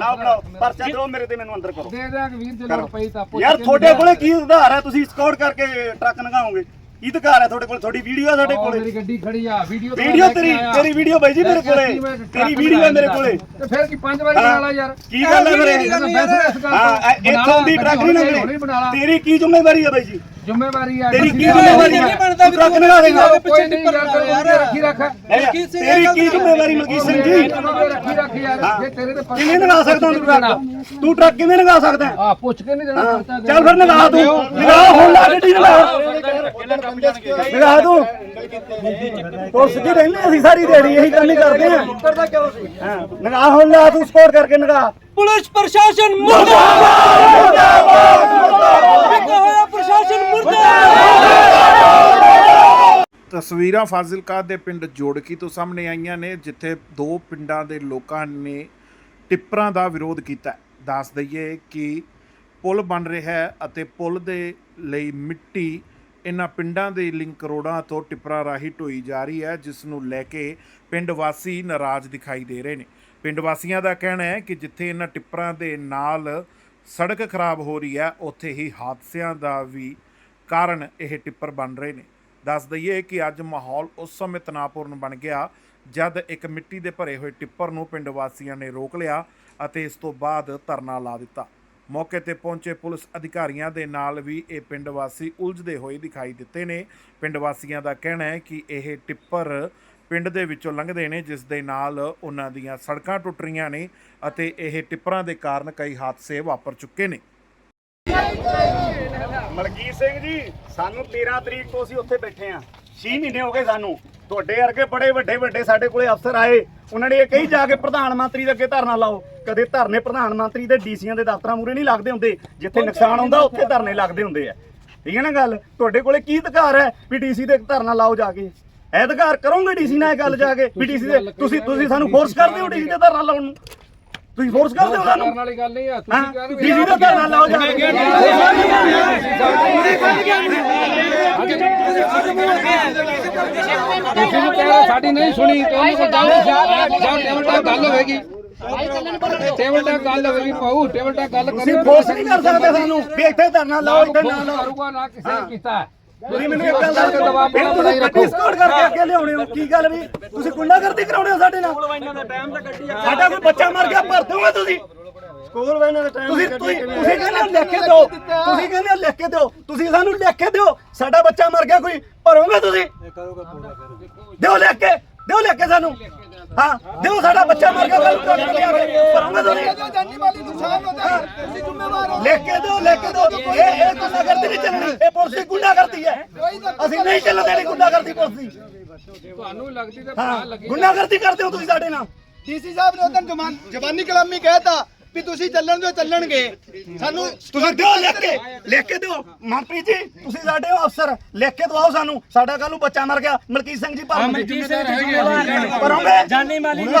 ਬਣਾਓ ਬਣਾਓ। ਪਰਚਾ ਦਿਓ ਮੇਰੇ ਤੇ ਮੈਨੂੰ ਅੰਦਰ ਕਰੋ। ਦੇ ਦਿਆਂਗੇ ਵੀਰ ਜੇ ਲੋੜ ਪਈ ਤਾਂ ਪੁੱਛ ਯਾਰ ਤੁਹਾਡੇ ਕੋਲੇ ਕੀ ਆਧਾਰ ਹੈ? ਤੁਸੀਂ ਸਕਾਊਟ ਕਰਕੇ ਟਰੱਕ ਨਗਾਓਗੇ। ਅਧਿਕਾਰ ਹੈ ਤੁਹਾਡੇ ਕੋਲ ਤੁਹਾਡੀ ਵੀਡੀਓ ਹੈ ਸਾਡੇ ਕੋਲੇ। ਮੇਰੀ ਗੱਡੀ ਖੜੀ ਆ ਵੀਡੀਓ ਵੀਡੀਓ ਤੇਰੀ। ਤੇਰੀ ਵੀਡੀਓ ਬਾਈ ਜੀ ਮੇਰੇ ਕੋਲੇ। ਤੇਰੀ ਵੀਡੀਓ ਹੈ ਮੇਰੇ ਕੋਲੇ। ਤੇ ਫਿਰ ਕੀ ਪੰਜ ਵਾਰੀ ਬਣਾ ਲਾ ਯਾਰ। ਕੀ ਗੱਲ ਹੈ ਮੇਰੇ ਹਾਂ ਇਹ- ਇੱਥੋਂ ਦੀ ਟਰੱਕ ਨਹੀਂ ਬਣਾ ਨਗਣੀ ਲਾ। ਤੇਰੀ ਕੀ ਜ਼ਿੰਮੇਵਾਰੀ ਹੈ ਬਾਈ ਜੀ? ਜ਼ਿੰਮੇਵਾਰੀ ਆ ਤੇਰੀ ਕੀ ਜ਼ਿੰਮੇਵਾਰੀ ਹੈ ਤੂੰ ਟਰੱਕ ਨਗਾ ਦੇਗਾ ਕੋਈ ਨਹੀਂ ਯਾਰ। ਰੱਖੀ ਰੱਖ। ਤੇਰੀ ਕੀ ਜ਼ਿੰਮੇਵਾਰੀ ਮਲਕੀਤ ਸਿੰਘ ਜੀ? ਰੱਖੀ ਰੱਖ ਯਾਰ। ਜੇ ਤੇਰੇ ਤੇ ਕਿਵੇਂ ਨਗਾ ਸਕਦਾ ਤੂੰ ਟਰੱਕ ਤੂੰ ਟਰੱਕ ਕਿਵੇਂ ਨਗਾ ਸਕਦਾ? ਆ ਪੁੱਛ ਕੇ ਨਹੀਂ ਦੇਣਾ ਚੱਲ ਫਿਰ ਨਗਾ ਤੂੰ। ਨਗਾ ਹੁਣ ਲਾ ਗੱਡੀ ਨਗਾ ਨਗਾ ਤੂੰ ਪੁਲਿਸ ਕੀ ਰਹਿੰਦੇ ਅਸੀਂ ਸਾਰੀ ਦਿਹਾੜੀ ਇਹੀ ਕੰਮ ਹੀ ਕਰਦੇ ਆ। ਕਰਦਾ ਕਿਉਂ ਸੀ? ਹਾਂ ਨਗਾ ਹੁਣ ਲਾ ਤੂੰ ਸਕੋਰ ਕਰਕੇ ਨਗਾ। ਪੁਲਿਸ ਪ੍ਰਸ਼ਾਸਨ ਮੁਰਦਾਬਾਦ! ਮੁਰਦਾਬਾਦ! ਹੋਇਆ ਪ੍ਰਸ਼ਾਸਨ ਮੁਰਦਾਬਾਦ! ਤਸਵੀਰਾਂ ਫਾਜ਼ਿਲਕਾ ਦੇ ਪਿੰਡ ਜੋੜਕੀ ਤੋਂ ਸਾਹਮਣੇ ਆਈਆਂ ਨੇ ਜਿੱਥੇ ਦੋ ਪਿੰਡਾਂ ਦੇ ਲੋਕਾਂ ਨੇ ਟਿੱਪਰਾਂ ਦਾ ਵਿਰੋਧ ਕੀਤਾ। ਦੱਸ ਦਈਏ ਕਿ ਪੁਲ ਬਣ ਰਿਹਾ ਹੈ ਅਤੇ ਪੁਲ ਦੇ ਲਈ ਮਿੱਟੀ ਇਹਨਾਂ ਪਿੰਡਾਂ ਦੇ ਲਿੰਕ ਰੋਡਾਂ ਤੋਂ ਟਿੱਪਰਾਂ ਰਾਹੀਂ ਢੋਈ ਜਾ ਰਹੀ ਹੈ, ਜਿਸ ਨੂੰ ਲੈ ਕੇ ਪਿੰਡ ਵਾਸੀ ਨਾਰਾਜ਼ ਦਿਖਾਈ ਦੇ ਰਹੇ ਨੇ। ਪਿੰਡ ਵਾਸੀਆਂ ਦਾ ਕਹਿਣਾ ਹੈ ਕਿ ਜਿੱਥੇ ਇਹਨਾਂ ਟਿੱਪਰਾਂ ਦੇ ਨਾਲ ਸੜਕ ਖਰਾਬ ਹੋ ਰਹੀ ਹੈ, ਉੱਥੇ ਹੀ ਹਾਦਸਿਆਂ ਦਾ ਵੀ ਕਾਰਨ ਇਹ ਟਿੱਪਰ ਬਣ ਰਹੇ ਨੇ। ਦੱਸ ਦਈਏ ਕਿ ਅੱਜ ਮਾਹੌਲ ਉਸ ਸਮੇਂ ਤਣਾਅਪੂਰਨ ਬਣ ਗਿਆ, ਜਦ ਇੱਕ ਮਿੱਟੀ ਦੇ ਭਰੇ ਹੋਏ ਟਿੱਪਰ ਨੂੰ ਪਿੰਡ ਵਾਸੀਆਂ ਨੇ ਰੋਕ ਲਿਆ ਅਤੇ ਇਸ ਤੋਂ ਬਾਅਦ ਧਰਨਾ ਲਾ ਦਿੱਤਾ। ਮੌਕੇ ਤੇ ਪਹੁੰਚੇ ਪੁਲਿਸ ਅਧਿਕਾਰੀਆਂ ਦੇ ਨਾਲ ਵੀ ਇਹ ਪਿੰਡ ਵਾਸੀ ਉਲਝਦੇ ਹੋਏ ਦਿਖਾਈ ਦਿੱਤੇ ਨੇ। ਪਿੰਡ ਵਾਸੀਆਂ ਦਾ ਕਹਿਣਾ ਹੈ ਕਿ ਇਹ ਟਿੱਪਰ ਪਿੰਡ ਦੇ ਵਿੱਚੋਂ ਲੰਘਦੇ ਨੇ, ਜਿਸ ਦੇ ਨਾਲ ਉਹਨਾਂ ਦੀਆਂ ਸੜਕਾਂ ਟੁੱਟ ਰਹੀਆਂ ਨੇ ਅਤੇ ਇਹ ਟਿੱਪਰਾਂ ਦੇ ਕਾਰਨ ਕਈ ਹਾਦਸੇ ਵਾਪਰ ਚੁੱਕੇ ਨੇ। ਮਲਕੀਤ ਸਿੰਘ ਜੀ, ਸਾਨੂੰ 13 ਤਰੀਕ ਤੋਂ ਅਸੀਂ ਉੱਥੇ ਬੈਠੇ ਆ 6 ਮਹੀਨੇ ਹੋ ਗਏ ਸਾਨੂੰ। ਤੁਹਾਡੇ ਵਰਗੇ ਬੜੇ ਵੱਡੇ ਵੱਡੇ ਸਾਡੇ ਕੋਲੇ ਅਫਸਰ ਆਏ। ਉਹਨਾਂ ਨੇ ਇਹ ਕਹੀ ਜਾ ਕੇ ਪ੍ਰਧਾਨ ਮੰਤਰੀ ਦੇ ਅੱਗੇ ਧਰਨਾ ਲਾਓ। ਕਦੇ ਧਰਨੇ ਪ੍ਰਧਾਨ ਮੰਤਰੀ ਦੇ ਡੀਸੀਆਂ ਦੇ ਦਫ਼ਤਰਾਂ ਮੂਰੇ ਨਹੀਂ ਲੱਗਦੇ ਹੁੰਦੇ ਜਿੱਥੇ ਨੁਕਸਾਨ ਹੁੰਦਾ ਉੱਥੇ ਧਰਨੇ ਲੱਗਦੇ ਹੁੰਦੇ ਆ ਠੀਕ ਹੈ ਨਾ ਗੱਲ ਤੁਹਾਡੇ ਕੋਲੇ ਕੀ ਅਧਿਕਾਰ ਹੈ ਵੀ ਡੀਸੀ ਦੇ ਧਰਨਾ ਲਾਓ ਜਾ ਕੇ ਇਹ ਅਧਿਕਾਰ ਕਰੋਗੇ ਡੀਸੀ ਨਾਲ ਇਹ ਗੱਲ ਜਾ ਕੇ ਵੀ ਡੀਸੀ ਦੇ ਤੁਸੀਂ ਤੁਸੀਂ ਸਾਨੂੰ ਫੋਰਸ ਕਰਦੇ ਹੋ ਡੀਸੀ ਦੇ ਧਰਨਾ ਲਾਉਣ ਨੂੰ ਤੁਸੀਂ ਫੋਰਸ ਕਰਦੇ ਹੋ ਸਾਨੂੰ ਕਰਨ ਵਾਲੀ ਗੱਲ ਨਹੀਂ ਆ ਤੁਸੀਂ ਕਹਿ ਰਹੇ ਡੀਸੀ ਦਾ ਧਰਨਾ ਲਾਓ ਜਾ ਕੇ ਤੁਸੀਂ ਵੀ ਕਹਿ ਰਹੇ ਸਾਡੀ ਨਹੀਂ ਸੁਣੀ ਤੁਹਾਨੂੰ ਜਾਓ ਜਾਂ ਟੇਬਲ ਟਾਕ ਗੱਲ ਹੋਵੇਗੀ ਟੇਬਲ ਟਾਕ ਗੱਲ ਹੋਵੇਗੀ ਪਾਉ ਟੇਬਲ ਟਾਕ ਗੱਲ ਤੁਸੀਂ ਕਰਿਓ। ਫੋਰਸ ਨਹੀਂ ਕਰ ਸਕਦੇ ਸਾਨੂੰ। ਵੀ ਇੱਥੇ ਧਰਨਾ ਲਾਓ ਇੱਥੇ ਨਾ ਲਾਓ। ਕਰੂਗਾ ਨਾ ਕਿਸੇ ਨੇ ਕੀਤਾ। ਤੁਸੀਂ ਮੈਨੂੰ ਇੱਕ ਗੱਲ ਦੱਸ। ਦਿਓ ਫਿਰ ਤੁਸੀਂ ਰੱਖੋ। ਗੱਡੀ ਸਕੋਰ ਕਰਕੇ ਅੱਗੇ ਲਿਆਉਣੇ ਹੋ। ਕੀ ਗੱਲ ਵੀ? ਤੁਸੀਂ ਗੁੰਡਾਗਰਦੀ ਕਰਾਉਣੇ ਹੋ ਸਾਡੇ ਨਾਲ? ਸਾਡਾ ਕੋਈ ਬੱਚਾ ਮਰ ਗਿਆ ਭਰ ਦੋਗੇ ਤੁਸੀਂ। ਸਕੂਲ ਵੈਨਾਂ ਦਾ ਟਾਈਮ ਤੁਸੀਂ ਤੁਸੀਂ ਤੁਸੀਂ ਕਹਿੰਦੇ ਹੋ ਲਿਖ ਕੇ ਦਿਓ। ਤੁਸੀਂ ਕਹਿੰਦੇ ਹੋ ਲਿਖ ਕੇ ਦਿਓ। ਤੁਸੀਂ ਸਾਨੂੰ ਲਿਖ ਕੇ ਦਿਓ। ਸਾਡਾ ਬੱਚਾ ਮਰ ਗਿਆ ਕੋਈ ਭਰੋਗੇ ਤੁਸੀਂ? ਦਿਓ ਲਿਖ ਕੇ। ਦਿਓ ਲਿਖ ਕੇ ਸਾਨੂੰ। ਹਾਂ ਦਿਓ ਸਾਡਾ ਬੱਚਾ ਮਰ ਗਿਆ ਕੱਲ ਕੱਟ ਕੇ ਲਿਆ ਭਰੋਗੇ ਤੁਸੀਂ ਜਾਨੀ ਮਾਲੀ ਨੁਕਸਾਨ ਹੁੰਦਾ ਹੈ ਤੁਸੀਂ ਜ਼ਿੰਮੇਵਾਰ ਹੋ ਲਿਖ ਕੇ ਦਿਓ ਲਿਖ ਕੇ ਦਿਓ। ਇਹ ਇਹ ਗੁੰਡਾਗਰਦੀ ਨਹੀਂ ਚੱਲਣੀ। ਇਹ ਪੁਲਿਸ ਦੀ ਗੁੰਡਾਗਰਦੀ ਹੈ। ਅਸੀਂ ਨਹੀਂ ਚੱਲਣ ਦੇਣੀ ਗੁੰਡਾਗਰਦੀ ਪੁਲਿਸ ਦੀ। ਤੁਹਾਨੂੰ ਲੱਗਦੀ ਤੇ ਪਤਾ ਲੱਗੀ। ਗੁੰਡਾਗਰਦੀ ਕਰਦੇ ਹੋ ਤੁਸੀਂ ਸਾਡੇ ਨਾਲ। ਡੀਸੀ ਸਾਹਿਬ ਨੇ ਉਦੋਂ ਜਵਾਨ ਜਵਾਨੀ ਕਲਾਮੀ ਕਹਿਤਾ ਵੀ ਤੁਸੀਂ ਚੱਲਣ ਦਿਓ ਚੱਲਣਗੇ। ਸਾਨੂੰ ਤੁਸੀਂ ਦਿਓ ਲਿਖ ਕੇ ਲਿਖ ਕੇ ਦਿਓ। ਮਨਪ੍ਰੀਤ ਜੀ ਤੁਸੀਂ ਸਾਡੇ ਹੋ ਅਫਸਰ ਲਿਖ ਕੇ ਦਵਾਓ ਸਾਨੂੰ। ਸਾਡਾ ਕੱਲ ਨੂੰ ਬੱਚਾ ਮਰ ਗਿਆ। ਮਲਕੀਤ ਸਿੰਘ ਜੀ ਭਰ ਕਰੋਗੇ ਜਾਨੀ ਮਾਲੀ ਲਿਖ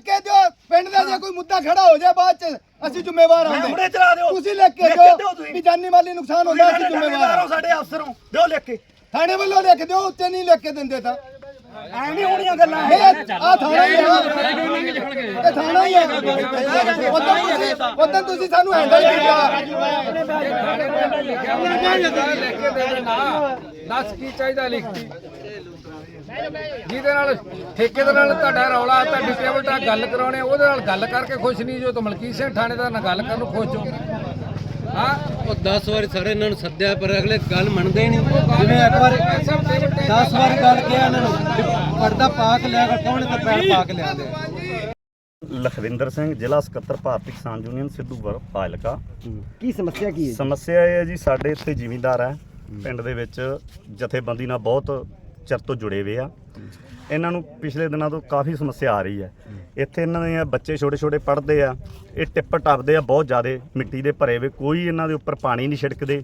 ਕੇ ਦਿਓ ਪਿੰਡ ਦਾ ਜੇ ਕੋਈ ਮੁੱਦਾ ਖੜਾ ਹੋ ਜਾਏ ਬਾਅਦ ਚ ਅਸੀਂ ਜ਼ਿੰਮੇਵਾਰ ਹੁਣੇ ਹਾਂ। ਚਲਾ ਦਿਓ। ਤੁਸੀਂ ਲਿਖ ਕੇ ਦਿਓ। ਵੀ ਜਾਨੀ ਮਾਲੀ ਨੁਕਸਾਨ ਹੁੰਦਾ ਅਸੀਂ ਜ਼ਿੰਮੇਵਾਰ ਹੋ ਹਾਂ। ਸਾਡੇ ਅਫਸਰ ਹੋ। ਦਿਓ ਲਿਖ ਕੇ। ਥਾਣੇ ਵੱਲੋਂ ਲਿਖ ਦਿਓ ਉੱਤੇ ਨਹੀਂ ਲਿਖ ਕੇ ਦਿੰਦੇ ਤਾਂ। ਐ ਨਹੀਂ ਹੋਣੀਆਂ ਗੱਲਾਂ ਇਹ। ਆ ਥਾਣਾ ਹੀ ਆ। ਇਹ ਥਾਣਾ ਹੀ ਆ। ਉਦੋਂ ਤੁਸੀਂ ਉਦੋਂ ਤੁਸੀਂ ਸਾਨੂੰ ਹੈਂਡਲ ਕੀਤਾ। ਦੇ ਦੱਸ ਕੀ ਚਾਹੀਦਾ ਲਿਖਤੀ? ਜਿਹਦੇ ਨਾਲ ਠੇਕੇ ਦੇ ਨਾਲ ਤੁਹਾਡਾ ਰੌਲਾ ਤੁਹਾਡੀ ਟੇਬਲ ਟਾਕ ਗੱਲ ਕਰਾਉਣੇ ਉਹਦੇ ਨਾਲ ਗੱਲ ਕਰਕੇ ਖੁਸ਼ ਨਹੀਂ ਜੋ ਤਾਂ ਮਲਕੀਤ ਸਿੰਘ ਥਾਣੇਦਾਰ ਨਾਲ ਗੱਲ ਕਰਨ ਨੂੰ ਖੁਸ਼ ਹੋ। ਹਾਂ। ਉਹ 10 ਵਾਰੀ ਸਾਰੇ ਇਹਨਾਂ ਨੂੰ ਸੱਦਿਆ ਪਰ ਅਗਲੇ ਗੱਲ ਮੰਨਦੇ ਹੀ ਨਹੀਂ। ਜਿਵੇਂ ਇੱਕ ਵਾਰ 10 ਵਾਰੀ ਗੱਲ ਕਿਹਾ ਇਹਨਾਂ ਨੂੰ ਪਰਦਾ ਪਾ ਕੇ ਲਿਆ ਕੌਣ ਤੇ ਪੈਰ ਪਾ ਕੇ ਲਿਆਂਦੇ ਲਖਵਿੰਦਰ ਸਿੰਘ ਜ਼ਿਲ੍ਹਾ ਸਕੱਤਰ ਭਾਰਤੀ ਕਿਸਾਨ ਯੂਨੀਅਨ ਸਿੱਧੂਪੁਰ ਫਾਜ਼ਿਲਕਾ ਕੀ ਸਮੱਸਿਆ ਕੀ ਸਮੱਸਿਆ ਇਹ ਹੈ ਜੀ ਸਾਡੇ ਇੱਥੇ ਜ਼ਿਮੀਂਦਾਰ ਹੈ। ਪਿੰਡ ਦੇ ਵਿੱਚ ਜਥੇਬੰਦੀ ਨਾਲ ਬਹੁਤ ਚਿਰ ਤੋਂ ਜੁੜੇ ਹੋਏ ਆ। ਇਹਨਾਂ ਨੂੰ ਪਿਛਲੇ ਦਿਨਾਂ ਤੋਂ ਕਾਫੀ ਸਮੱਸਿਆ ਆ ਰਹੀ ਹੈ। ਇੱਥੇ ਇਹਨਾਂ ਦੇ ਬੱਚੇ ਛੋਟੇ ਛੋਟੇ ਪੜ੍ਹਦੇ ਆ, ਇਹ ਟਿੱਪ ਟੱਪਦੇ ਆ, ਬਹੁਤ ਜ਼ਿਆਦਾ ਮਿੱਟੀ ਦੇ ਭਰੇ ਵੇ ਕੋਈ ਇਹਨਾਂ ਦੇ ਉੱਪਰ ਪਾਣੀ ਨਹੀਂ ਛਿੜਕਦੇ,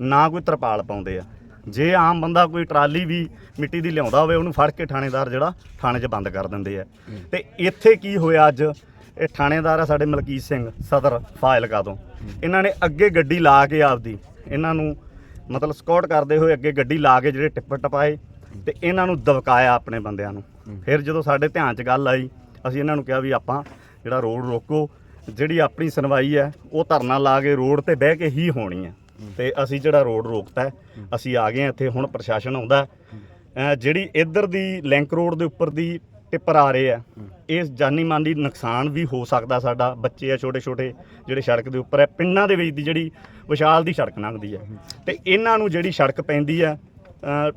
ਨਾ ਕੋਈ ਤਰਪਾਲ ਪਾਉਂਦੇ ਆ। ਜੇ ਆਮ ਬੰਦਾ ਕੋਈ ਟਰਾਲੀ ਵੀ ਮਿੱਟੀ ਦੀ ਲਿਆਉਂਦਾ ਹੋਵੇ, ਉਹਨੂੰ ਫੜ ਕੇ ਥਾਣੇਦਾਰ ਜਿਹੜਾ ਥਾਣੇ 'ਚ ਬੰਦ ਕਰ ਦਿੰਦੇ ਆ। ਤੇ ਇੱਥੇ ਕੀ ਹੋਇਆ ਅੱਜ? ਇਹ ਥਾਣੇਦਾਰ ਆ ਸਾਡੇ ਮਲਕੀਤ ਸਿੰਘ, ਸਦਰ, ਫਾਜ਼ਿਲਕਾ ਤੋਂ। ਇਹਨਾਂ ਨੇ ਅੱਗੇ ਗੱਡੀ ਲਾ ਕੇ ਆਪਦੀ, ਇਹਨਾਂ ਨੂੰ ਮਤਲਬ ਸਕਾਟ ਕਰਦੇ ਹੋਏ ਅੱਗੇ ਗੱਡੀ ਲਾ ਕੇ ਜਿਹੜੇ ਟਿੱਪ ਟਪਾਏ ਤੇ ਇਹਨਾਂ ਨੂੰ ਦਬਕਾਇਆ ਆਪਣੇ ਬੰਦਿਆਂ ਨੂੰ। ਫਿਰ ਜਦੋਂ ਸਾਡੇ ਧਿਆਨ 'ਚ ਗੱਲ ਆਈ ਅਸੀਂ ਇਹਨਾਂ ਨੂੰ ਕਿਹਾ ਵੀ ਆਪਾਂ ਜਿਹੜਾ ਰੋਡ ਰੋਕੋ ਜਿਹੜੀ ਆਪਣੀ ਸੁਣਵਾਈ ਹੈ ਉਹ ਧਰਨਾ ਲਾ ਕੇ ਰੋਡ ਤੇ ਬਹਿ ਕੇ ਹੀ ਹੋਣੀ ਹੈ। ਤੇ ਅਸੀਂ ਜਿਹੜਾ ਰੋਡ ਰੋਕਤਾ ਹੈ, ਅਸੀਂ ਆ ਗਏ ਹਾਂ ਇੱਥੇ ਹੁਣ ਪ੍ਰਸ਼ਾਸਨ ਆਉਂਦਾ ਹੈ। ਜਿਹੜੀ ਇੱਧਰ ਦੀ ਲਿੰਕ ਰੋਡ ਦੇ ਉੱਪਰ ਦੀ ਟਿੱਪਰ ਆ ਰਹੇ ਆ ਇਸ ਜਾਨੀ ਮਾਲੀ ਨੁਕਸਾਨ ਵੀ ਹੋ ਸਕਦਾ ਸਾਡਾ ਬੱਚੇ ਆ ਛੋਟੇ ਛੋਟੇ ਜਿਹੜੇ ਸੜਕ ਦੇ ਉੱਪਰ ਹੈ ਪਿੰਡਾਂ ਦੇ ਵਿੱਚ ਦੀ ਜਿਹੜੀ ਵਿਸ਼ਾਲ ਦੀ ਸੜਕ ਲੰਘਦੀ ਹੈ। ਤੇ ਇਹਨਾਂ ਨੂੰ ਜਿਹੜੀ ਸੜਕ ਪੈਂਦੀ ਅਹ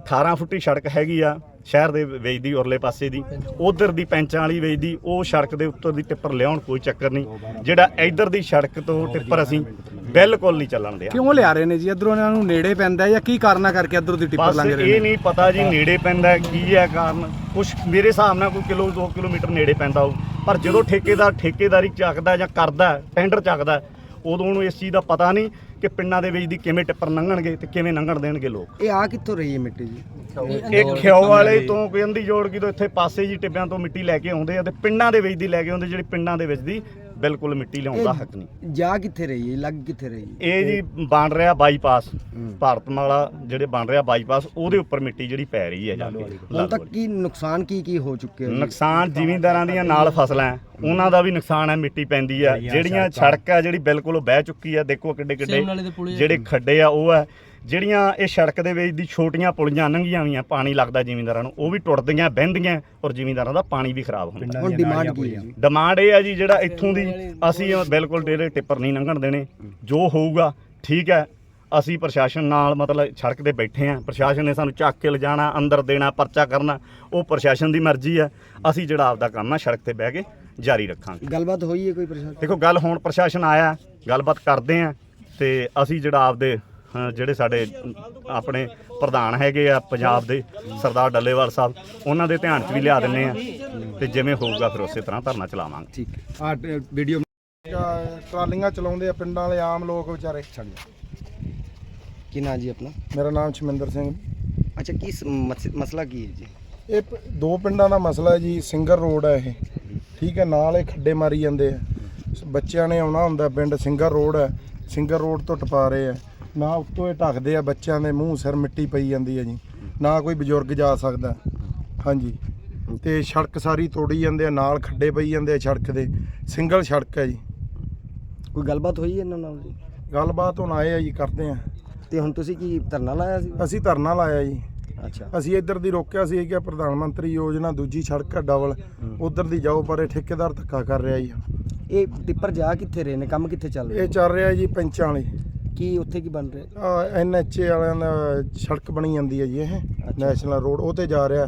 18 ਫੁੱਟੀ ਸੜਕ ਹੈਗੀ ਆ ਸ਼ਹਿਰ ਦੇ ਵਿੱਚ ਦੀ ਉਰਲੇ ਪਾਸੇ ਦੀ। ਉਧਰ ਦੀ ਪੈਂਚਾਂ ਵਾਲੀ ਵਿੱਚ ਦੀ ਉਹ ਸੜਕ ਦੇ ਉੱਤਰ ਦੀ ਟਿੱਪਰ ਲਿਆਉਣ ਕੋਈ ਚੱਕਰ ਨਹੀਂ। ਜਿਹੜਾ ਇੱਧਰ ਦੀ ਸੜਕ ਤੋਂ ਟਿੱਪਰ ਅਸੀਂ ਬਿਲਕੁਲ ਨਹੀਂ ਚੱਲਣ ਦਿਆ। ਕਿਉਂ ਲਿਆ ਰਹੇ ਨੇ ਜੀ? ਇਧਰੋਂ ਇਹਨਾਂ ਨੂੰ ਨੇੜੇ ਪੈਂਦਾ ਹੈ ਜਾਂ ਕੀ ਕਾਰਨਾ ਕਰਕੇ ਇਧਰੋਂ ਦੀ ਟਿੱਪਰ ਬਸ ਲੰਘ ਰਹੇ ਇਹ ਨੇ? ਨਹੀਂ ਪਤਾ ਜੀ ਨੇੜੇ ਪੈਂਦਾ ਹੈ, ਕੀ ਹੈ ਕਾਰਨ। ਕੁਛ ਮੇਰੇ ਹਿਸਾਬ ਨਾਲ ਕੋਈ ਕਿਲੋ 2 ਕਿਲੋਮੀਟਰ ਨੇੜੇ ਪੈਂਦਾ ਹੋਊ। ਪਰ ਜਦੋਂ ਠੇਕੇਦਾਰ ਠੇਕੇਦਾਰੀ ਚੱਕਦਾ ਜਾਂ ਕਰਦਾ ਟੈਂਡਰ ਚੱਕਦਾ ਉਦੋਂ ਉਹਨੂੰ ਇਸ ਚੀਜ਼ ਦਾ ਪਤਾ ਨਹੀਂ ਕਿ ਪਿੰਡਾਂ ਦੇ ਵਿੱਚ ਦੀ ਕਿਵੇਂ ਟਿੱਪਰ ਲੰਘਣਗੇ ਤੇ ਕਿਵੇਂ ਲੰਘਣ ਦੇਣਗੇ ਲੋਕ। ਇਹ ਆ ਕਿੱਥੋਂ ਰਹੀ ਹੈ ਮਿੱਟੀ ਜੀ? ਇਹ ਖਿਓ ਵਾਲੇ ਤੋਂ ਕਹਿੰਦੀ ਜੋੜ ਕੀ ਤੋਂ ਇੱਥੇ ਪਾਸੇ ਜੀ ਟਿੱਬਿਆਂ ਤੋਂ ਮਿੱਟੀ ਲੈ ਕੇ ਆਉਂਦੇ ਆ ਤੇ ਪਿੰਡਾਂ ਦੇ ਵਿੱਚ ਦੀ ਲੈ ਕੇ ਆਉਂਦੇ ਜਿਹੜੀ ਪਿੰਡਾਂ ਦੇ ਵਿੱਚ ਦੀ ਬਿਲਕੁਲ ਮਿੱਟੀ ਲਿਆਉਣ ਦਾ ਹੱਕ ਨਹੀਂ। ਜਾ ਕਿੱਥੇ ਰਹੀ ਹੈ? ਲੱਗ ਕਿੱਥੇ ਰਹੀ ਹੈ? ਇਹ ਜੀ ਬਣ ਰਿਹਾ ਬਾਈਪਾਸ। ਭਾਰਤਮਾਲਾ ਜਿਹੜੇ ਬਣ ਰਿਹਾ ਬਾਈਪਾਸ ਉਹਦੇ ਉੱਪਰ ਮਿੱਟੀ ਜਿਹੜੀ ਪੈ ਰਹੀ ਹੈ ਜਾ ਕੇ। ਹੁਣ ਤੱਕ ਕੀ ਨੁਕਸਾਨ ਕੀ ਕੀ ਹੋ ਚੁੱਕੇ ਹੈ? ਨੁਕਸਾਨ ਜ਼ਿਮੀਂਦਾਰਾਂ ਦੀਆਂ ਨਾਲ ਫਸਲਾਂ ਹੈ, ਉਹਨਾਂ ਦਾ ਵੀ ਨੁਕਸਾਨ ਹੈ ਮਿੱਟੀ ਪੈਂਦੀ ਆ ਜਿਹੜੀਆਂ ਸੜਕ। ਹੈ ਜਿਹੜੀ ਬਿਲਕੁਲ ਬਹਿ ਚੁੱਕੀ ਆ ਦੇਖੋ ਕਿੱਡੇ ਕਿੱਡੇ ਜਿਹੜੇ ਖੱਡੇ ਆ ਉਹ ਹੈ। ਜਿਹੜੀਆਂ ਇਹ ਸੜਕ ਦੇ ਵਿੱਚ ਦੀ ਛੋਟੀਆਂ ਪੁਲੀਆਂ ਲੰਘੀਆਂ ਹੋਈਆਂ ਪਾਣੀ ਲੱਗਦਾ ਜ਼ਿਮੀਂਦਾਰਾਂ ਨੂੰ ਉਹ ਵੀ ਟੁੱਟਦੀਆਂ ਬਹਿੰਦੀਆਂ ਔਰ ਜ਼ਿਮੀਂਦਾਰਾਂ ਦਾ ਪਾਣੀ ਵੀ ਖਰਾਬ ਹੁੰਦਾ। ਹੁਣ ਡਿਮਾਂਡ ਕੀ ਹੈ? ਡਿਮਾਂਡ ਇਹ ਹੈ ਜੀ ਜਿਹੜਾ ਇੱਥੋਂ ਦੀ ਅਸੀਂ ਬਿਲਕੁਲ ਡੇਰੇ ਟਿੱਪਰ ਨਹੀਂ ਲੰਘਣ ਦੇਣੇ। ਜੋ ਹੋਊਗਾ ਠੀਕ ਹੈ ਅਸੀਂ ਪ੍ਰਸ਼ਾਸਨ ਨਾਲ ਮਤਲਬ ਸੜਕ ਤੇ ਬੈਠੇ ਆ ਪ੍ਰਸ਼ਾਸਨ ਨੇ ਸਾਨੂੰ ਚੱਕ ਕੇ ਲਿਜਾਣਾ ਅੰਦਰ ਦੇਣਾ ਪਰਚਾ ਕਰਨਾ ਉਹ ਪ੍ਰਸ਼ਾਸਨ ਦੀ ਮਰਜ਼ੀ ਹੈ। ਅਸੀਂ ਜਿਹੜਾ ਆਪਦਾ ਕੰਮ ਹੈ ਸੜਕ ਤੇ ਬਹਿ ਕੇ ਜਾਰੀ ਰੱਖਾਂਗੇ। ਗੱਲਬਾਤ ਹੋਈ ਹੈ ਕੋਈ ਪ੍ਰਸ਼ਾਸਨ? ਦੇਖੋ ਗੱਲ ਹੁਣ ਪ੍ਰਸ਼ਾਸਨ ਆਇਆ ਗੱਲਬਾਤ ਕਰਦੇ ਆ ਤੇ ਅਸੀਂ ਜਿਹੜਾ ਆਪਦੇ ਅ, ਜਿਹੜੇ ਸਾਡੇ ਆਪਣੇ ਪ੍ਰਧਾਨ ਹੈਗੇ ਆ ਪੰਜਾਬ ਦੇ ਸਰਦਾਰ ਡੱਲੇਵਾਲ ਸਾਹਿਬ ਉਹਨਾਂ ਦੇ ਧਿਆਨ 'ਚ ਵੀ ਲਿਆ ਦਿੰਨੇ ਆ ਤੇ ਜਿਵੇਂ ਹੋਊਗਾ ਫਿਰ ਉਸੇ ਤਰ੍ਹਾਂ ਧਰਨਾ ਚਲਾਵਾਂਗੇ। ਠੀਕ ਹੈ। ਆ ਵੀਡੀਓ ਟਰਾਲੀਆਂ ਚਲਾਉਂਦੇ ਆ ਪਿੰਡਾਂ ਵਾਲੇ ਆਮ ਲੋਕ ਵਿਚਾਰੇ। ਕੀ ਨਾਂ ਜੀ ਆਪਣਾ? ਮੇਰਾ ਨਾਮ ਸ਼ਮਿੰਦਰ ਸਿੰਘ। ਅੱਛਾ ਕੀ ਸ- ਮਸ- ਮਸਲਾ ਕੀ ਹੈ ਜੀ? ਇਹ ਪ- ਦੋ ਪਿੰਡਾਂ ਦਾ ਮਸਲਾ ਹੈ ਜੀ ਸਿੰਗਰ ਰੋਡ ਹੈ ਇਹ। ਠੀਕ ਹੈ ਨਾਲ ਇਹ ਖੱਡੇ ਮਾਰੀ ਜਾਂਦੇ ਆ। ਸ- ਬੱਚਿਆਂ ਨੇ ਆਉਣਾ ਹੁੰਦਾ ਪਿੰਡ ਸਿੰਗਰ ਰੋਡ ਹੈ। ਸਿੰਗਰ ਰੋਡ ਤੋਂ ਟਪਾ ਰਹੇ ਆ। ਨਾ ਉੱਤੋਂ ਇਹ ਢੱਕਦੇ ਆ ਬੱਚਿਆਂ ਦੇ ਮੂੰਹ ਸਿਰ ਮਿੱਟੀ ਪਈ ਜਾਂਦੀ ਹੈ ਜੀ। ਨਾ ਕੋਈ ਬਜ਼ੁਰਗ ਜਾ ਸਕਦਾ। ਹਾਂਜੀ। ਤੇ ਸੜਕ ਸਾਰੀ ਤੋੜੀ ਜਾਂਦੇ ਆ ਨਾਲ ਖੱਡੇ ਪਈ ਜਾਂਦੇ ਆ ਸੜਕ ਦੇ। ਸਿੰਗਲ ਸੜਕ ਹੈ ਜੀ। ਕੋਈ ਗੱਲਬਾਤ ਹੋਈ ਇਹਨਾਂ ਨਾਲ ਜੀ? ਗੱਲਬਾਤ ਹੁਣ ਆਏ ਆ ਜੀ ਕਰਦੇ ਆ। ਤੇ ਹੁਣ ਤੁਸੀਂ ਕੀ ਧਰਨਾ ਲਾਇਆ ਸੀ? ਅਸੀਂ ਧਰਨਾ ਲਾਇਆ ਜੀ। ਅੱਛਾ। ਅਸੀਂ ਇੱਧਰ ਦੀ ਰੋਕਿਆ ਸੀ ਕਿ ਪ੍ਰਧਾਨ ਮੰਤਰੀ ਯੋਜਨਾ ਦੂਜੀ ਸੜਕ ਹੈ ਡਬਲ। ਉਧਰ ਦੀ ਜਾਓ ਪਰ ਇਹ ਠੇਕੇਦਾਰ ਧੱਕਾ ਕਰ ਰਿਹਾ ਜੀ। ਇਹ ਟਿੱਪਰ ਜਾ ਕਿੱਥੇ ਰਹੇ ਨੇ? ਕੰਮ ਕਿੱਥੇ ਚੱਲ ਰਿਹਾ? ਇਹ ਚੱਲ ਰਿਹਾ ਜੀ ਪੰਚਾਂ ਵਾਲੀ। ਕੀ ਉੱਥੇ ਕੀ ਬਣ ਰਿਹਾ? ਐਨਐਚਏ ਵਾਲਿਆਂ ਦਾ ਸੜਕ ਬਣੀ ਜਾਂਦੀ ਹੈ ਜੀ ਇਹ ਨੈਸ਼ਨਲ ਰੋਡ ਉਹ ਤੇ ਜਾ ਰਿਹਾ।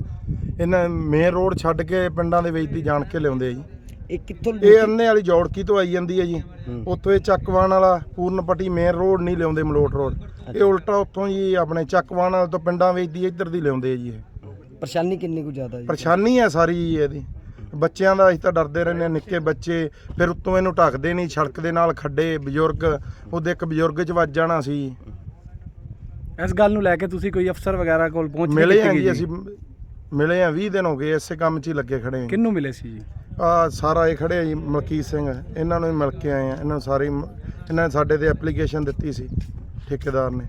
ਇਹਨਾਂ ਮੇਨ ਰੋਡ ਛੱਡ ਕੇ ਪਿੰਡਾਂ ਦੇ ਵਿੱਚ ਦੀ ਜਾਣ ਕੇ ਲਿਆਉਂਦੇ ਆ ਜੀ। ਇਹ ਕਿੱਥੋਂ ਇਹ ਅੰਨੇ ਵਾਲੀ ਜੌੜਕੀ ਤੋਂ ਆਈ ਜਾਂਦੀ ਹੈ ਜੀ? ਉੱਥੋਂ ਇਹ ਚੱਕਵਾਨ ਵਾਲਾ ਪੂਰਨਪੱਟੀ ਮੇਨ ਰੋਡ ਨਹੀਂ ਲਿਆਉਂਦੇ ਮਲੋਟ ਰੋਡ ਇਹ ਉਲਟਾ ਉੱਥੋਂ ਜੀ ਆਪਣੇ ਚੱਕਵਾਨ ਵਾਲੇ ਤੋਂ ਪਿੰਡਾਂ ਵਿੱਚ ਦੀ ਇੱਧਰ ਦੀ ਲਿਆਉਂਦੇ ਆ ਜੀ ਇਹ। ਪਰੇਸ਼ਾਨੀ ਕਿੰਨੀ ਕੁ ਜ਼ਿਆਦਾ ਜੀ? ਪਰੇਸ਼ਾਨੀ ਹੈ ਸਾਰੀ ਜੀ ਇਹਦੀ। ਬੱਚਿਆਂ ਦਾ ਅਸੀਂ ਤਾਂ ਡਰਦੇ ਰਹਿੰਦੇ ਹਾਂ ਨਿੱਕੇ ਬੱਚੇ ਫਿਰ ਉੱਤੋਂ ਇਹਨੂੰ ਢੱਕਦੇ ਨਹੀਂ ਸੜਕ ਦੇ ਨਾਲ ਖੱਡੇ ਬਜ਼ੁਰਗ ਉਹਦੇ ਇੱਕ ਬਜ਼ੁਰਗ 'ਚ ਵੱਜ ਜਾਣਾ ਸੀ। ਇਸ ਗੱਲ ਨੂੰ ਲੈ ਕੇ ਤੁਸੀਂ ਕੋਈ ਅਫਸਰ ਵਗੈਰਾ ਕੋਲ ਪਹੁੰਚ ਕੇ ਮਿਲੇ ਹਾਂ ਜੀ ਅਸੀਂ ਮਿਲੇ ਹਾਂ 20 ਦਿਨ ਹੋ ਗਏ ਇਸੇ ਕੰਮ 'ਚ ਹੀ ਲੱਗੇ ਖੜੇ ਹਾਂ। ਕਿਹਨੂੰ ਮਿਲੇ ਸੀ ਜੀ? ਆ ਸਾਰਾ ਇਹ ਖੜੇ ਆ ਜੀ ਮਲਕੀਤ ਸਿੰਘ ਇਹਨਾਂ ਨੂੰ ਹੀ ਮਿਲ ਕੇ ਆਏ ਆ ਇਹਨਾਂ ਨੂੰ ਸਾਰੀ ਇਹਨਾਂ ਨੇ ਸਾਡੇ ਤੇ ਐਪਲੀਕੇਸ਼ਨ ਦਿੱਤੀ ਸੀ ਠੇਕੇਦਾਰ ਨੇ।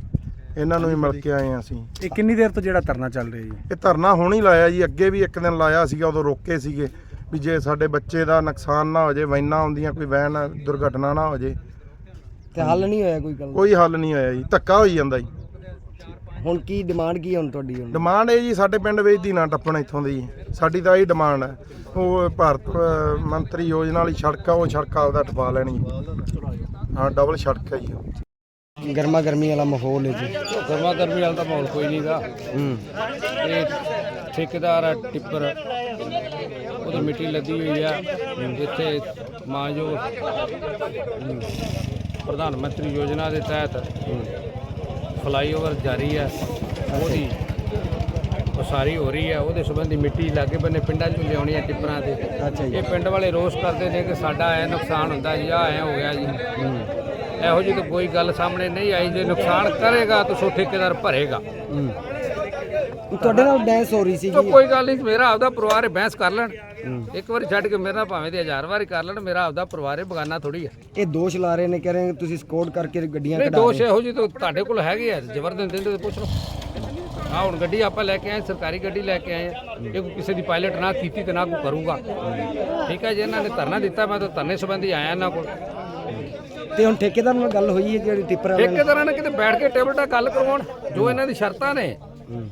ਇਹਨਾਂ ਨੂੰ ਹੀ ਮਿਲ ਕੇ ਆਏ ਆ ਅਸੀਂ। ਇਹ ਕਿੰਨੀ ਦੇਰ ਤੋਂ ਜਿਹੜਾ ਧਰਨਾ ਚੱਲ ਰਿਹਾ ਜੀ? ਇਹ ਧਰਨਾ ਹੁਣ ਹੀ ਲਾਇਆ ਜੀ ਅੱਗੇ ਵੀ ਇੱਕ ਦਿਨ ਲਾਇਆ ਸੀਗਾ ਉਦੋਂ ਰੋਕੇ ਸੀਗੇ। ਵੀ ਜੇ ਸਾਡੇ ਬੱਚੇ ਦਾ ਨੁਕਸਾਨ ਨਾ ਹੋ ਜੇ ਵੈਨਾਂ ਆਉਂਦੀਆਂ ਕੋਈ ਵੈਨ ਦੁਰਘਟਨਾ ਨਾ ਹੋ ਜੇ। ਤੇ ਹੱਲ ਨਹੀਂ ਹੋਇਆ ਕੋਈ ਗੱਲ? ਕੋਈ ਹੱਲ ਨਹੀਂ ਹੋਇਆ ਜੀ ਧੱਕਾ ਹੋਈ ਜਾਂਦਾ ਜੀ। ਹੁਣ ਕੀ ਡਿਮਾਂਡ ਕੀ ਹੈ ਹੁਣ ਤੁਹਾਡੀ ਹੁਣ? ਡਿਮਾਂਡ ਇਹ ਜੀ ਸਾਡੇ ਪਿੰਡ ਵਿੱਚ ਦੀ ਨਾ ਟੱਪਣ ਇੱਥੋਂ ਦੀ। ਜੀ। ਸਾਡੀ ਤਾਂ ਇਹ ਡਿਮਾਂਡ ਹੈ। ਉਹ ਭਾਰਤ ਅ, ਮੰਤਰੀ ਯੋਜਨਾ ਵਾਲੀ ਸੜਕ ਆ ਉਹ ਸੜਕ ਆਪਦਾ ਟਪਾ ਲੈਣੀ ਹਾਂ ਡਬਲ ਸੜਕ ਹੈ ਜੀ ਉਹ। ਗਰਮਾ ਗਰਮੀ ਵਾਲਾ ਮਾਹੌਲ ਹੈ ਜੀ। ਗਰਮਾ ਗਰਮੀ ਵਾਲਾ ਤਾਂ ਮਾਹੌਲ ਕੋਈ ਨਹੀਂਗਾ ਹੂੰ। ਇਹ ਠੇਕੇਦਾਰ ਆ ਟਿੱਪਰ। ਉਹਦੀ ਮਿੱਟੀ ਲੱਦੀ ਹੋਈ ਆ ਜਿੱਥੇ ਮਾਂਜੋ ਪ੍ਰਧਾਨ ਮੰਤਰੀ ਯੋਜਨਾ ਦੇ ਤਹਿਤ ਫਲਾਈਓਵਰ ਜਾਰੀ ਆ ਉਹਦੀ ਉਸਾਰੀ ਹੋ ਰਹੀ ਆ ਉਹਦੇ ਸੰਬੰਧੀ ਮਿੱਟੀ ਲਾਗੇ ਬੰਨੇ ਪਿੰਡਾਂ 'ਚ ਲਿਆਉਣੀ ਆ ਟਿੱਪਰਾਂ ਤੇ। ਜੀ। ਇਹ ਪਿੰਡ ਵਾਲੇ ਰੋਸ ਕਰਦੇ ਨੇ ਕਿ ਸਾਡਾ ਐ ਨੁਕਸਾਨ ਹੁੰਦਾ ਜੀ ਆ ਐ ਹੋ ਗਿਆ ਜੀ। ਇਹੋ ਜਿਹੀ ਤਾਂ ਕੋਈ ਗੱਲ ਸਾਹਮਣੇ ਨਹੀਂ ਆਈ ਜੇ ਨੁਕਸਾਨ ਕਰੇਗਾ ਤਾਂ ਸੋ ਠੇਕੇਦਾਰ ਭਰੇਗਾ। ਤੁਹਾਡੇ ਨਾਲ ਬਹਿਸ ਹੋ ਰਹੀ ਸੀ ਤਾਂ ਜੀ ਕੋਈ ਗੱਲ ਨਹੀਂ ਮੇਰਾ ਆਪਦਾ ਪਰਿਵਾਰ ਹੈ ਬਹਿਸ ਕਰ ਲੈਣ ਇੱਕ ਵਾਰੀ ਛੱਡ ਕੇ ਮੇਰੇ ਨਾਲ ਭਾਵੇਂ ਤੇ ਹਜ਼ਾਰ ਵਾਰੀ ਕਰ ਲੈਣ ਮੇਰਾ ਆਪਦਾ ਪਰਿਵਾਰ ਹੈ ਬਗਾਨਾ ਥੋੜੀ ਹੈ ਇਹ ਦੋਸ਼ ਲਾ ਰਹੇ ਨੇ ਕਹਿ ਰਹੇ ਤੁਸੀਂ ਸਕੋਟ ਕਰਕੇ ਗੱਡੀਆਂ ਕਢਾ ਦੋਸ਼ ਇਹੋ ਜਿਹੇ ਤਾਂ ਤੁਹਾਡੇ ਕੋਲ ਹੈਗੇ ਆ ਜ਼ਬਰ ਦਿੰਦੇ ਤੇ ਪੁੱਛ ਲਓ ਆ ਹੁਣ ਗੱਡੀ ਆਪਾਂ ਲੈ ਕੇ ਆਏ ਸਰਕਾਰੀ ਗੱਡੀ ਲੈ ਕੇ ਆਏ ਆ। ਇਹ ਕਿਸੇ ਦੀ ਪਾਇਲਟ ਨਾ ਕੀਤੀ ਤੇ ਨਾ ਕੋਈ ਕਰੂਗਾ ਠੀਕ ਹੈ ਜੀ ਇਹਨਾਂ ਨੇ ਧਰਨਾ ਦਿੱਤਾ ਮੈਂ ਤਾਂ ਧਰਨੇ ਸੰਬੰਧੀ ਆਇਆ ਇਹਨਾਂ ਕੋਲ ਤੇ ਹੁਣ ਠੇਕੇਦਾਰ ਨਾਲ ਗੱਲ ਹੋਈ ਹੈ ਜਿਹੜੀ ਟਿੱਪਰ ਠੇਕੇਦਾਰਾਂ ਨੇ ਕਿਤੇ ਬੈਠ ਕੇ ਟੇਬਲ ਟਾ ਗੱਲ ਕਰਵਾਉਣ ਜੋ ਇਹਨਾਂ ਦੀ ਸ਼ਰਤਾਂ ਨੇ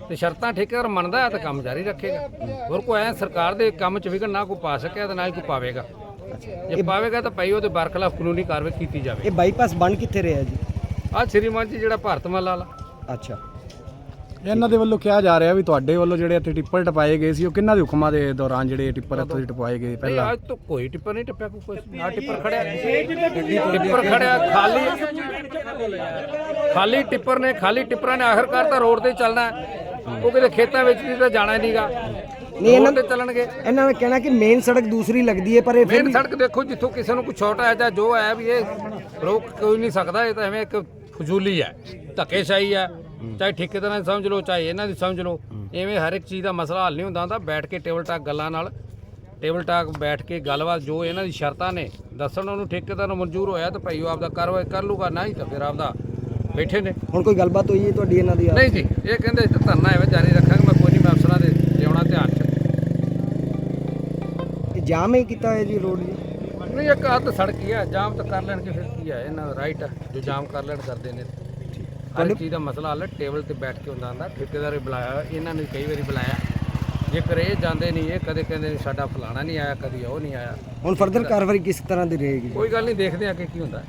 ਤੇ ਸ਼ਰਤਾਂ ਠੇਕੇਦਾਰ ਮੰਨਦਾ ਹੈ ਤਾਂ ਕੰਮ ਜਾਰੀ ਰੱਖੇਗਾ। ਹੋਰ ਕੋਈ ਐ ਸਰਕਾਰ ਦੇ ਕੰਮ 'ਚ ਵਿਗੜ ਨਾ ਕੋਈ ਪਾ ਸਕਿਆ ਤੇ ਨਾ ਹੀ ਕੋਈ ਪਾਵੇਗਾ। ਜੇ ਪਾਵੇਗਾ ਤਾਂ ਪਈ ਉਹਦੇ ਬਰਖਲਾਫ ਕਾਨੂੰਨੀ ਕਾਰਵਾਈ ਕੀਤੀ ਜਾਵੇ। ਇਹ ਬਾਈਪਾਸ ਬਣ ਕਿੱਥੇ ਰਿਹਾ ਜੀ? ਆ ਸ਼੍ਰੀਮਾਨ ਜੀ ਜਿਹੜਾ ਭਾਰਤਮਾਲ ਵਾਲਾ। ਅੱਛਾ। ਇਹਨਾਂ ਦੇ ਵੱਲੋਂ ਕਿਹਾ ਜਾ ਰਿਹਾ ਵੀ ਤੁਹਾਡੇ ਵੱਲੋਂ ਜਿਹੜੇ ਇੱਥੇ ਟਿੱਪਰ ਟਪਾਏ ਗਏ ਸੀ ਉਹ ਕਿੰਨਾ ਦੇ ਹੁਕਮਾਂ ਦੇ ਦੌਰਾਨ ਜਿਹੜੇ ਟਿੱਪਰ ਇੱਥੇ ਟਪਾਏ ਗਏ ਨਹੀਂ ਪਹਿਲਾਂ? ਅੱਜ ਤਾਂ ਕੋਈ ਟਿੱਪਰ ਨਹੀਂ ਟੱਪਿਆ ਕੋਈ ਆ ਟਿੱਪਰ ਖੜਿਆ। ਟਿੱਪਰ ਖੜਿਆ ਖਾਲੀ ਖਾਲੀ ਟਿੱਪਰ ਨੇ ਖਾਲੀ ਟਿੱਪਰਾਂ ਨੇ ਆਖਰਕਾਰ ਤਾਂ ਰੋਡ ਤੇ ਚੱਲਣਾ ਹੈ। ਉਹ ਕਿਤੇ ਖੇਤਾਂ ਵਿੱਚ ਵੀ ਤਾਂ ਜਾਣਾ ਨਹੀਂਗਾ। ਨਹੀਂ ਇਹਨਾਂ ਤੇ ਚੱਲਣਗੇ। ਇਹਨਾਂ ਦਾ ਕਹਿਣਾ ਕਿ ਮੇਨ ਸੜਕ ਦੂਸਰੀ ਲੱਗਦੀ ਹੈ ਪਰ ਇਹ ਮੇਨ ਸੜਕ ਦੇਖੋ ਜਿੱਥੋਂ ਕਿਸੇ ਨੂੰ ਕੋਈ ਛੋਟਾ ਹੈ ਜਾਂ ਜੋ ਹੈ ਵੀ ਇਹ ਰੋਕ ਕੋਈ ਨਹੀਂ ਸਕਦਾ ਇਹ ਤਾਂ ਐਵੇਂ ਇੱਕ ਫਜ਼ੂਲੀ ਹੈ ਧੱਕੇਸ਼ਾਹੀ ਹੈ। ਚਾਹੇ ਠੇਕੇਦਾਰਾਂ ਦੀ ਸਮਝ ਲਓ ਚਾਹੇ ਇਹਨਾਂ ਦੀ ਸਮਝ ਲਓ ਐਵੇਂ ਹਰ ਇੱਕ ਚੀਜ਼ ਦਾ ਮਸਲਾ ਹੱਲ ਨਹੀਂ ਹੁੰਦਾ ਹੁੰਦਾ ਬੈਠ ਕੇ ਟੇਬਲ ਟਾਕ ਗੱਲਾਂ ਨਾਲ ਟੇਬਲ ਟਾਕ ਬੈਠ ਕੇ ਗੱਲਬਾਤ ਜੋ ਇਹਨਾਂ ਦੀ ਸ਼ਰਤਾਂ ਨੇ ਦੱਸਣ ਉਹਨੂੰ ਠੇਕੇਦਾਰ ਨੂੰ ਮਨਜ਼ੂਰ ਹੋਇਆ ਤਾਂ ਭਾਈ ਉਹ ਆਪਦਾ ਕਾਰਵਾਈ ਕਰ ਲੂਗਾ ਨਹੀਂ ਤਾਂ ਫਿਰ ਆਪਦਾ ਬੈਠੇ ਨੇ। ਹੁਣ ਕੋਈ ਗੱਲਬਾਤ ਹੋਈ ਹੈ ਤੁਹਾਡੀ ਇਹਨਾਂ ਦੀ ਨਹੀਂ ਜੀ ਇਹ ਕਹਿੰਦੇ ਇੱਥੇ ਧਰਨਾ ਐਵੇਂ ਜਾਰੀ ਰੱਖਾਂਗੇ ਮੈਂ ਕੋਈ ਨਹੀਂ ਮੈਂ ਅਫਸਰਾਂ ਦੇ ਲਿਆਉਣਾ ਧਿਆਨ 'ਚ। ਜਾਮ ਹੀ ਕੀਤਾ ਹੈ ਜੀ ਰੋਡ ਜੀ? ਨਹੀਂ ਇੱਕ ਅੱਧ ਸੜਕ ਹੀ ਹੈ ਜਾਮ ਤਾਂ ਕਰ ਲੈਣਗੇ ਫਿਰ ਕੀ ਹੈ ਇਹਨਾਂ ਦਾ ਰਾਈਟ ਹੈ ਜੋ ਜਾਮ ਕਰ ਲੈਣ ਕਰਦੇ ਨੇ। ਹਰ ਚੀਜ਼ ਦਾ ਮਸਲਾ ਹੱਲ ਟੇਬਲ ਤੇ ਬੈਠ ਕੇ ਹੁੰਦਾ ਹੁੰਦਾ ਠੇਕੇਦਾਰ ਬੁਲਾਇਆ ਇਹਨਾਂ ਨੇ ਕਈ ਵਾਰੀ ਬੁਲਾਇਆ। ਜੇਕਰ ਇਹ ਜਾਂਦੇ ਨਹੀਂ ਇਹ ਕਦੇ ਕਹਿੰਦੇ ਸਾਡਾ ਫਲਾਣਾ ਨਹੀਂ ਆਇਆ ਕਦੀ ਉਹ ਨਹੀਂ ਆਇਆ। ਹੁਣ ਫਰਦਰ ਕਾਰਵਾਈ ਕਿਸ ਤਰ੍ਹਾਂ ਦੀ ਰਹੇਗੀ? ਕੋਈ ਗੱਲ ਨਹੀਂ ਦੇਖਦੇ ਆ ਕਿ ਕੀ ਹੁੰਦਾ।